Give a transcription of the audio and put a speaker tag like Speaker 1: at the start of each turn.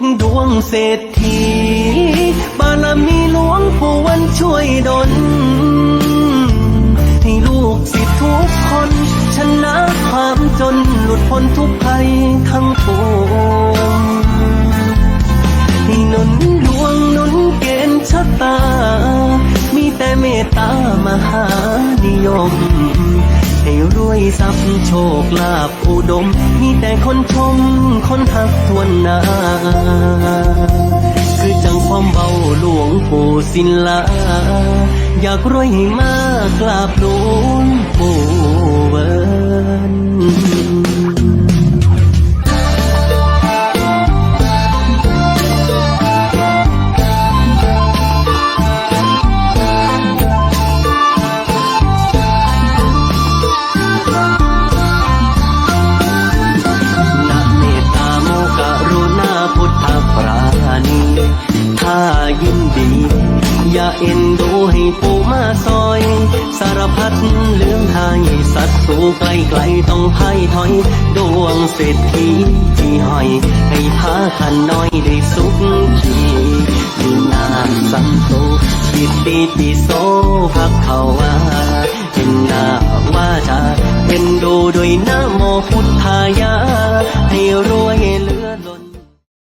Speaker 1: กดวงเศรษฐี บารมีหลวงปู่วันช่วยดลให้ลูกศิษย์ทุกคน ชนะความจนหลุดพ้นทุกภัยทั้งปวงให้นุนดวงนุนเกณฑ์ชะตา มีแต่เมตตามหานิยม รวยทรัพย์โชคลาภอุดม มีแต่คนชม คนทักทวนหนาคือจังความเบาหลวงปู่สินลา อยากรวยให้มากกราบหลวงปู่ ถ้ายินดี อย่าเอ็นดูให้ปู่มาซอย สารพัดเรื่องทายสัตว์สูไกลไกลๆต้องพ่ายถอย ดวงเศรษฐีที่ห้อย ให้พาขันน้อยได้สุขทีมีนาสัมโตจิตติปิโสภักเขาว่าเป็นหน้าว่าจะเป็นดูด้วยนะโมพุทธายา